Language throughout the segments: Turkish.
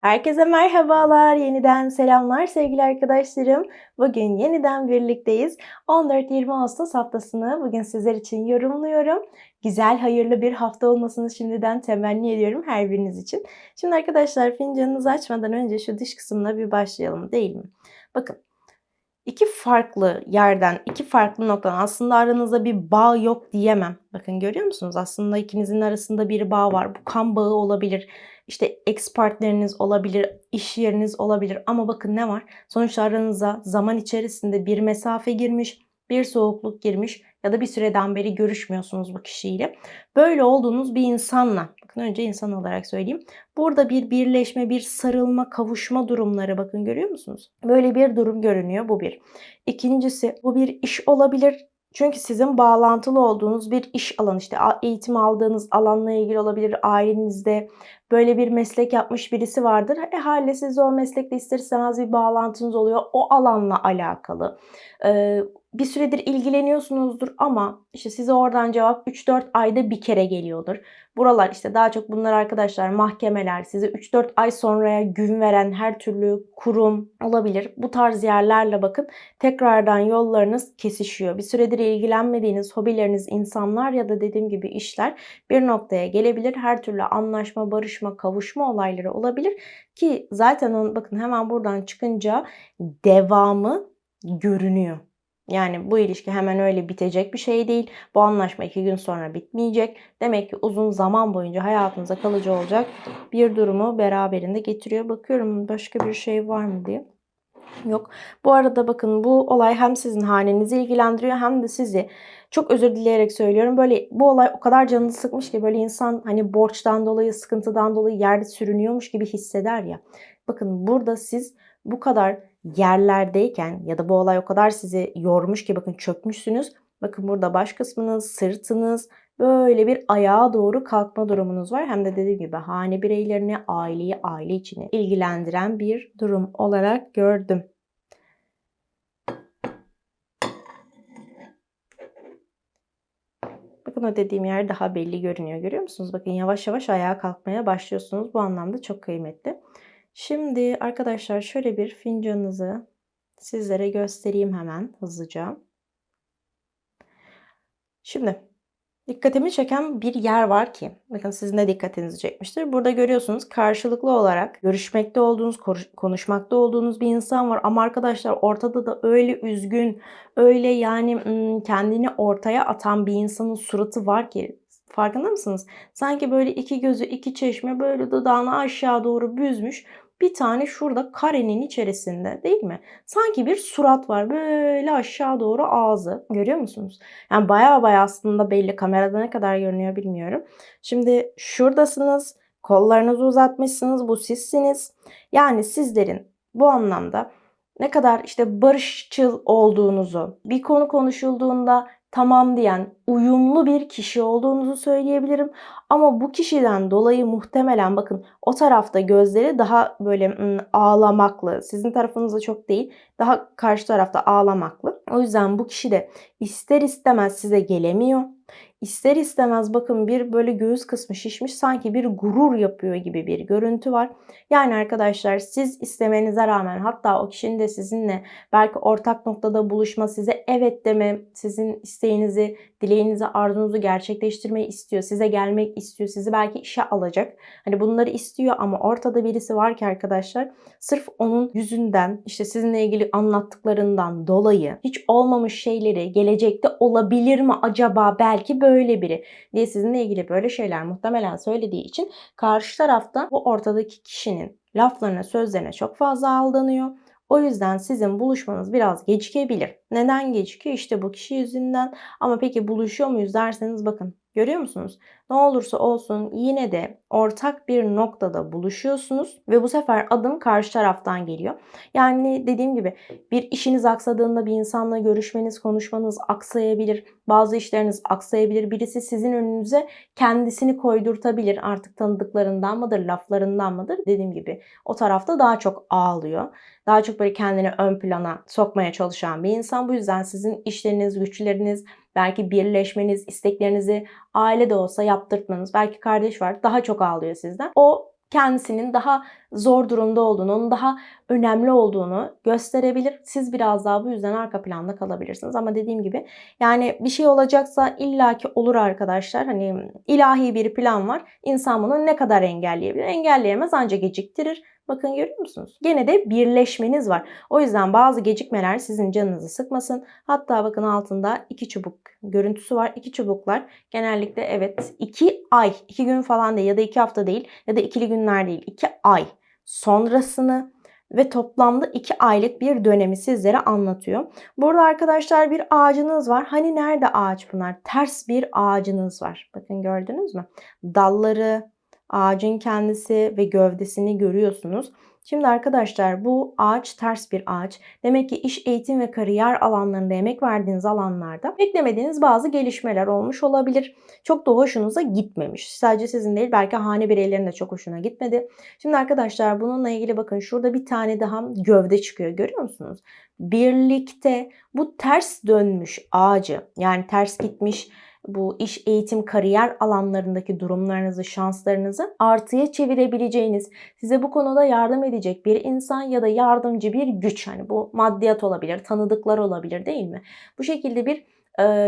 Herkese merhabalar, yeniden selamlar sevgili arkadaşlarım. Bugün yeniden birlikteyiz. 14-20 Ağustos haftasını bugün sizler için yorumluyorum. Güzel, hayırlı bir hafta olmasını şimdiden temenni ediyorum her biriniz için. Şimdi arkadaşlar fincanınızı açmadan önce şu dış kısmına bir başlayalım değil mi? Bakın iki farklı yerden, iki farklı noktadan aslında aranızda bir bağ yok diyemem. Bakın görüyor musunuz? Aslında ikinizin arasında bir bağ var. Bu kan bağı olabilir işte ex partneriniz olabilir, iş yeriniz olabilir ama bakın ne var? Sonuçta aranıza zaman içerisinde bir mesafe girmiş, bir soğukluk girmiş ya da bir süreden beri görüşmüyorsunuz bu kişiyle. Böyle olduğunuz bir insanla, önce insan olarak söyleyeyim. Burada bir birleşme, bir sarılma, kavuşma durumları bakın görüyor musunuz? Böyle bir durum görünüyor bu bir. İkincisi bu bir iş olabilir, çünkü sizin bağlantılı olduğunuz bir iş alanı işte eğitim aldığınız alanla ilgili olabilir. Ailenizde böyle bir meslek yapmış birisi vardır. E haliyle siz o meslekle ister istemez bir bağlantınız oluyor. O alanla alakalı. Ee, bir süredir ilgileniyorsunuzdur ama işte size oradan cevap 3-4 ayda bir kere geliyordur. Buralar işte daha çok bunlar arkadaşlar mahkemeler size 3-4 ay sonraya gün veren her türlü kurum olabilir. Bu tarz yerlerle bakın tekrardan yollarınız kesişiyor. Bir süredir ilgilenmediğiniz hobileriniz, insanlar ya da dediğim gibi işler bir noktaya gelebilir. Her türlü anlaşma, barışma, kavuşma olayları olabilir ki zaten bakın hemen buradan çıkınca devamı görünüyor. Yani bu ilişki hemen öyle bitecek bir şey değil. Bu anlaşma iki gün sonra bitmeyecek. Demek ki uzun zaman boyunca hayatınıza kalıcı olacak bir durumu beraberinde getiriyor. Bakıyorum başka bir şey var mı diye. Yok. Bu arada bakın bu olay hem sizin hanenizi ilgilendiriyor hem de sizi çok özür dileyerek söylüyorum. Böyle bu olay o kadar canını sıkmış ki böyle insan hani borçtan dolayı, sıkıntıdan dolayı yerde sürünüyormuş gibi hisseder ya. Bakın burada siz bu kadar yerlerdeyken ya da bu olay o kadar sizi yormuş ki bakın çökmüşsünüz. Bakın burada baş kısmınız, sırtınız böyle bir ayağa doğru kalkma durumunuz var. Hem de dediğim gibi hane bireylerini, aileyi, aile içini ilgilendiren bir durum olarak gördüm. Bakın o dediğim yer daha belli görünüyor. Görüyor musunuz? Bakın yavaş yavaş ayağa kalkmaya başlıyorsunuz. Bu anlamda çok kıymetli. Şimdi arkadaşlar şöyle bir fincanınızı sizlere göstereyim hemen hızlıca. Şimdi dikkatimi çeken bir yer var ki bakın sizin de dikkatinizi çekmiştir. Burada görüyorsunuz karşılıklı olarak görüşmekte olduğunuz, konuşmakta olduğunuz bir insan var ama arkadaşlar ortada da öyle üzgün, öyle yani kendini ortaya atan bir insanın suratı var ki Farkında mısınız? Sanki böyle iki gözü iki çeşme böyle dudağını aşağı doğru büzmüş bir tane şurada karenin içerisinde değil mi? Sanki bir surat var böyle aşağı doğru ağzı. Görüyor musunuz? Yani baya baya aslında belli kamerada ne kadar görünüyor bilmiyorum. Şimdi şuradasınız. Kollarınızı uzatmışsınız. Bu sizsiniz. Yani sizlerin bu anlamda ne kadar işte barışçıl olduğunuzu, bir konu konuşulduğunda tamam diyen, uyumlu bir kişi olduğunuzu söyleyebilirim. Ama bu kişiden dolayı muhtemelen bakın o tarafta gözleri daha böyle ağlamaklı. Sizin tarafınızda çok değil. Daha karşı tarafta ağlamaklı. O yüzden bu kişi de ister istemez size gelemiyor İster istemez bakın bir böyle göğüs kısmı şişmiş sanki bir gurur yapıyor gibi bir görüntü var. Yani arkadaşlar siz istemenize rağmen hatta o kişinin de sizinle belki ortak noktada buluşma size evet deme, sizin isteğinizi, dileğinizi, arzunuzu gerçekleştirmeyi istiyor. Size gelmek istiyor. Sizi belki işe alacak. Hani bunları istiyor ama ortada birisi var ki arkadaşlar sırf onun yüzünden işte sizinle ilgili anlattıklarından dolayı hiç olmamış şeyleri gelecekte olabilir mi acaba belki böyle biri diye sizinle ilgili böyle şeyler muhtemelen söylediği için karşı tarafta bu ortadaki kişinin laflarına, sözlerine çok fazla aldanıyor. O yüzden sizin buluşmanız biraz gecikebilir. Neden gecikiyor? İşte bu kişi yüzünden. Ama peki buluşuyor muyuz derseniz bakın Görüyor musunuz? Ne olursa olsun yine de ortak bir noktada buluşuyorsunuz ve bu sefer adım karşı taraftan geliyor. Yani dediğim gibi bir işiniz aksadığında bir insanla görüşmeniz, konuşmanız aksayabilir. Bazı işleriniz aksayabilir. Birisi sizin önünüze kendisini koydurtabilir. Artık tanıdıklarından mıdır, laflarından mıdır? Dediğim gibi o tarafta daha çok ağlıyor. Daha çok böyle kendini ön plana sokmaya çalışan bir insan. Bu yüzden sizin işleriniz, güçleriniz, belki birleşmeniz, isteklerinizi aile de olsa yaptırtmanız, belki kardeş var daha çok ağlıyor sizden. O kendisinin daha zor durumda olduğunu, onun daha önemli olduğunu gösterebilir. Siz biraz daha bu yüzden arka planda kalabilirsiniz. Ama dediğim gibi yani bir şey olacaksa illaki olur arkadaşlar. Hani ilahi bir plan var. İnsan bunu ne kadar engelleyebilir? Engelleyemez ancak geciktirir. Bakın görüyor musunuz? Gene de birleşmeniz var. O yüzden bazı gecikmeler sizin canınızı sıkmasın. Hatta bakın altında iki çubuk görüntüsü var. İki çubuklar genellikle evet iki ay, iki gün falan değil ya da iki hafta değil ya da ikili günler değil. iki ay sonrasını ve toplamda 2 aylık bir dönemi sizlere anlatıyor. Burada arkadaşlar bir ağacınız var. Hani nerede ağaç bunlar? Ters bir ağacınız var. Bakın gördünüz mü? Dalları, ağacın kendisi ve gövdesini görüyorsunuz. Şimdi arkadaşlar bu ağaç ters bir ağaç. Demek ki iş, eğitim ve kariyer alanlarında emek verdiğiniz alanlarda beklemediğiniz bazı gelişmeler olmuş olabilir. Çok da hoşunuza gitmemiş. Sadece sizin değil belki hane bireylerinin de çok hoşuna gitmedi. Şimdi arkadaşlar bununla ilgili bakın şurada bir tane daha gövde çıkıyor görüyor musunuz? Birlikte bu ters dönmüş ağacı yani ters gitmiş bu iş, eğitim, kariyer alanlarındaki durumlarınızı, şanslarınızı artıya çevirebileceğiniz, size bu konuda yardım edecek bir insan ya da yardımcı bir güç. Hani bu maddiyat olabilir, tanıdıklar olabilir değil mi? Bu şekilde bir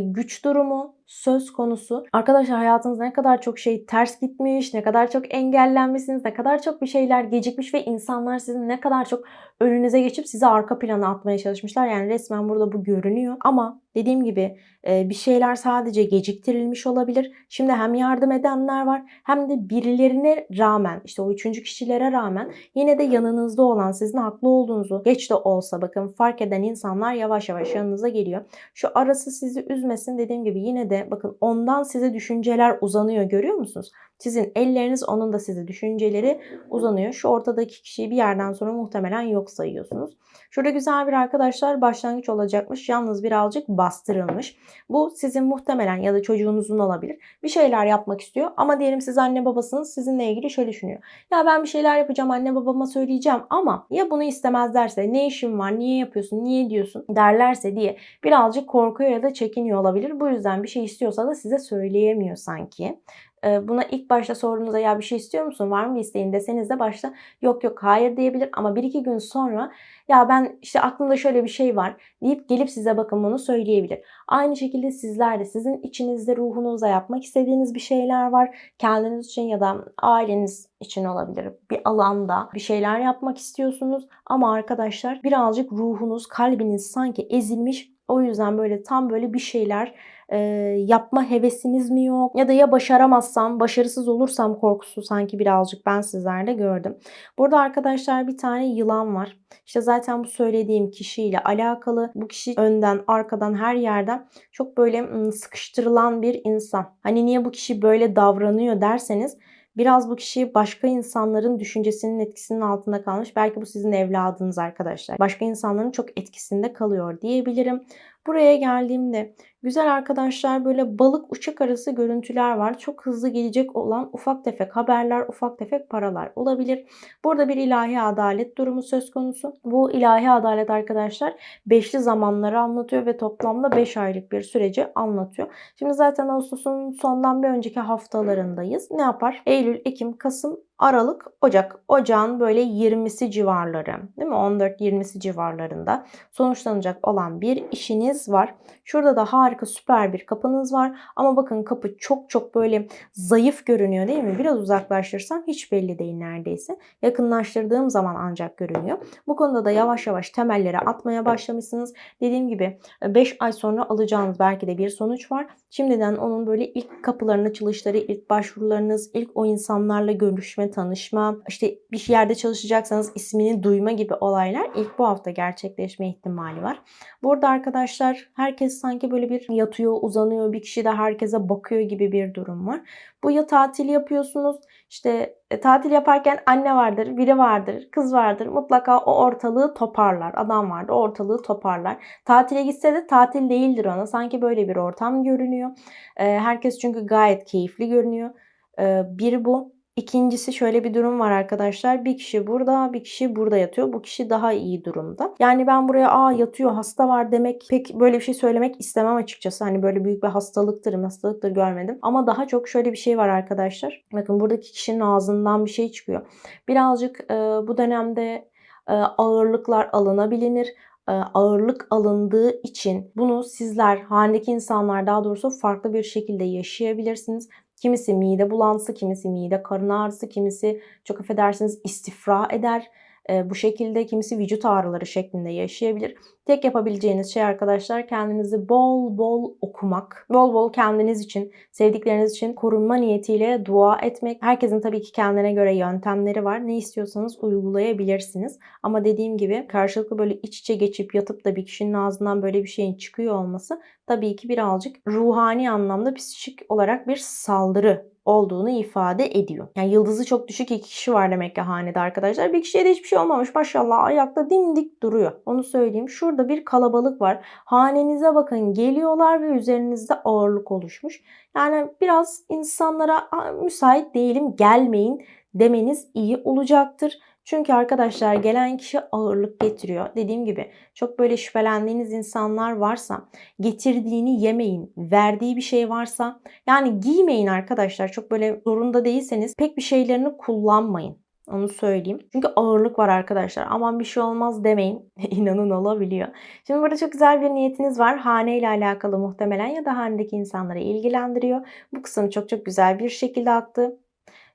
güç durumu söz konusu. Arkadaşlar hayatınızda ne kadar çok şey ters gitmiş, ne kadar çok engellenmişsiniz, ne kadar çok bir şeyler gecikmiş ve insanlar sizin ne kadar çok önünüze geçip sizi arka plana atmaya çalışmışlar. Yani resmen burada bu görünüyor. Ama dediğim gibi bir şeyler sadece geciktirilmiş olabilir. Şimdi hem yardım edenler var hem de birilerine rağmen işte o üçüncü kişilere rağmen yine de yanınızda olan sizin haklı olduğunuzu geç de olsa bakın fark eden insanlar yavaş yavaş yanınıza geliyor. Şu arası sizi üzmesin dediğim gibi yine de bakın ondan size düşünceler uzanıyor görüyor musunuz? Sizin elleriniz onun da size düşünceleri uzanıyor. Şu ortadaki kişiyi bir yerden sonra muhtemelen yok sayıyorsunuz. Şurada güzel bir arkadaşlar başlangıç olacakmış. Yalnız birazcık bastırılmış. Bu sizin muhtemelen ya da çocuğunuzun olabilir. Bir şeyler yapmak istiyor ama diyelim siz anne babasınız sizinle ilgili şöyle düşünüyor. Ya ben bir şeyler yapacağım anne babama söyleyeceğim ama ya bunu istemezlerse ne işin var niye yapıyorsun niye diyorsun derlerse diye birazcık korkuyor ya da çekiniyor olabilir. Bu yüzden bir şey istiyorsa da size söyleyemiyor sanki buna ilk başta sorduğunuzda ya bir şey istiyor musun var mı isteğin deseniz de başta yok yok hayır diyebilir ama bir iki gün sonra ya ben işte aklımda şöyle bir şey var deyip gelip size bakın bunu söyleyebilir. Aynı şekilde sizler de sizin içinizde ruhunuzda yapmak istediğiniz bir şeyler var. Kendiniz için ya da aileniz için olabilir. Bir alanda bir şeyler yapmak istiyorsunuz ama arkadaşlar birazcık ruhunuz, kalbiniz sanki ezilmiş. O yüzden böyle tam böyle bir şeyler e, yapma hevesiniz mi yok? Ya da ya başaramazsam, başarısız olursam korkusu sanki birazcık ben sizlerle gördüm. Burada arkadaşlar bir tane yılan var. İşte zaten bu söylediğim kişiyle alakalı. Bu kişi önden, arkadan, her yerden çok böyle sıkıştırılan bir insan. Hani niye bu kişi böyle davranıyor derseniz Biraz bu kişi başka insanların düşüncesinin etkisinin altında kalmış. Belki bu sizin evladınız arkadaşlar. Başka insanların çok etkisinde kalıyor diyebilirim. Buraya geldiğimde güzel arkadaşlar böyle balık uçak arası görüntüler var. Çok hızlı gelecek olan ufak tefek haberler, ufak tefek paralar olabilir. Burada bir ilahi adalet durumu söz konusu. Bu ilahi adalet arkadaşlar beşli zamanları anlatıyor ve toplamda 5 aylık bir süreci anlatıyor. Şimdi zaten Ağustos'un sondan bir önceki haftalarındayız. Ne yapar? Eylül, Ekim, Kasım, Aralık, Ocak. Ocağın böyle 20'si civarları değil mi? 14-20'si civarlarında sonuçlanacak olan bir işiniz var. Şurada da harika süper bir kapınız var. Ama bakın kapı çok çok böyle zayıf görünüyor değil mi? Biraz uzaklaştırsam hiç belli değil neredeyse. Yakınlaştırdığım zaman ancak görünüyor. Bu konuda da yavaş yavaş temelleri atmaya başlamışsınız. Dediğim gibi 5 ay sonra alacağınız belki de bir sonuç var. Şimdiden onun böyle ilk kapıların açılışları, ilk başvurularınız, ilk o insanlarla görüşme, tanışma, işte bir yerde çalışacaksanız ismini duyma gibi olaylar ilk bu hafta gerçekleşme ihtimali var. Burada arkadaşlar herkes sanki böyle bir yatıyor, uzanıyor, bir kişi de herkese bakıyor gibi bir durum var. Bu ya tatil yapıyorsunuz, işte e, tatil yaparken anne vardır, biri vardır, kız vardır. Mutlaka o ortalığı toparlar. Adam vardır, ortalığı toparlar. Tatile gitse de tatil değildir ona. Sanki böyle bir ortam görünüyor. E, herkes çünkü gayet keyifli görünüyor. E, bir bu. İkincisi şöyle bir durum var arkadaşlar. Bir kişi burada, bir kişi burada yatıyor. Bu kişi daha iyi durumda. Yani ben buraya aa yatıyor, hasta var demek pek böyle bir şey söylemek istemem açıkçası. Hani böyle büyük bir hastalıktır, hastalıktır görmedim. Ama daha çok şöyle bir şey var arkadaşlar. Bakın buradaki kişinin ağzından bir şey çıkıyor. Birazcık e, bu dönemde e, ağırlıklar alınabilir e, ağırlık alındığı için bunu sizler halindeki insanlar daha doğrusu farklı bir şekilde yaşayabilirsiniz. Kimisi mide bulantısı, kimisi mide karın ağrısı, kimisi çok affedersiniz istifra eder. E, bu şekilde kimisi vücut ağrıları şeklinde yaşayabilir. Tek yapabileceğiniz şey arkadaşlar kendinizi bol bol okumak. Bol bol kendiniz için, sevdikleriniz için korunma niyetiyle dua etmek. Herkesin tabii ki kendine göre yöntemleri var. Ne istiyorsanız uygulayabilirsiniz. Ama dediğim gibi karşılıklı böyle iç içe geçip yatıp da bir kişinin ağzından böyle bir şeyin çıkıyor olması tabii ki birazcık ruhani anlamda psikik olarak bir saldırı olduğunu ifade ediyor. Yani yıldızı çok düşük iki kişi var demek ki hanede arkadaşlar. Bir kişiye de hiçbir şey olmamış maşallah ayakta dimdik duruyor. Onu söyleyeyim. Şurada bir kalabalık var. Hanenize bakın geliyorlar ve üzerinizde ağırlık oluşmuş. Yani biraz insanlara müsait değilim gelmeyin demeniz iyi olacaktır. Çünkü arkadaşlar gelen kişi ağırlık getiriyor. Dediğim gibi çok böyle şüphelendiğiniz insanlar varsa getirdiğini yemeyin. Verdiği bir şey varsa yani giymeyin arkadaşlar. Çok böyle zorunda değilseniz pek bir şeylerini kullanmayın. Onu söyleyeyim. Çünkü ağırlık var arkadaşlar. Aman bir şey olmaz demeyin. İnanın olabiliyor. Şimdi burada çok güzel bir niyetiniz var. Hane ile alakalı muhtemelen ya da hanedeki insanları ilgilendiriyor. Bu kısım çok çok güzel bir şekilde aktı.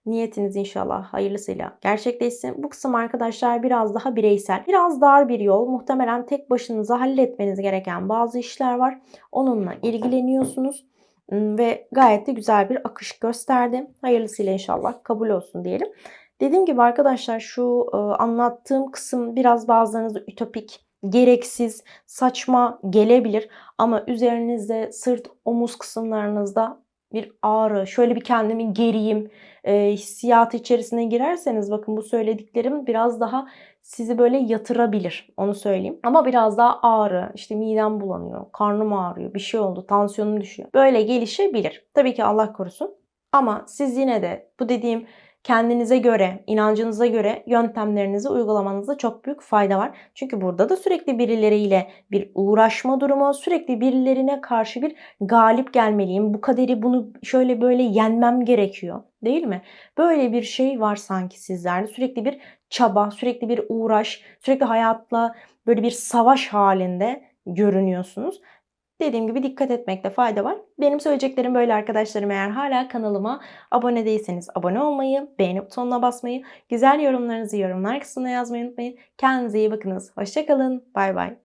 Niyetiniz inşallah hayırlısıyla gerçekleşsin. Bu kısım arkadaşlar biraz daha bireysel. Biraz dar bir yol. Muhtemelen tek başınıza halletmeniz gereken bazı işler var. Onunla ilgileniyorsunuz ve gayet de güzel bir akış gösterdi. Hayırlısıyla inşallah kabul olsun diyelim. Dediğim gibi arkadaşlar şu e, anlattığım kısım biraz bazılarınızda ütopik, gereksiz, saçma gelebilir ama üzerinizde sırt, omuz kısımlarınızda bir ağrı, şöyle bir kendimi geriyim e, hissiyatı içerisine girerseniz bakın bu söylediklerim biraz daha sizi böyle yatırabilir. Onu söyleyeyim. Ama biraz daha ağrı, işte midem bulanıyor, karnım ağrıyor, bir şey oldu, tansiyonum düşüyor. Böyle gelişebilir. Tabii ki Allah korusun. Ama siz yine de bu dediğim kendinize göre, inancınıza göre yöntemlerinizi uygulamanızda çok büyük fayda var. Çünkü burada da sürekli birileriyle bir uğraşma durumu, sürekli birilerine karşı bir galip gelmeliyim. Bu kaderi bunu şöyle böyle yenmem gerekiyor. Değil mi? Böyle bir şey var sanki sizlerde. Sürekli bir çaba, sürekli bir uğraş, sürekli hayatla böyle bir savaş halinde görünüyorsunuz. Dediğim gibi dikkat etmekte fayda var. Benim söyleyeceklerim böyle arkadaşlarım. Eğer hala kanalıma abone değilseniz abone olmayı, beğeni butonuna basmayı, güzel yorumlarınızı yorumlar kısmına yazmayı unutmayın. Kendinize iyi bakınız. Hoşçakalın. Bay bay.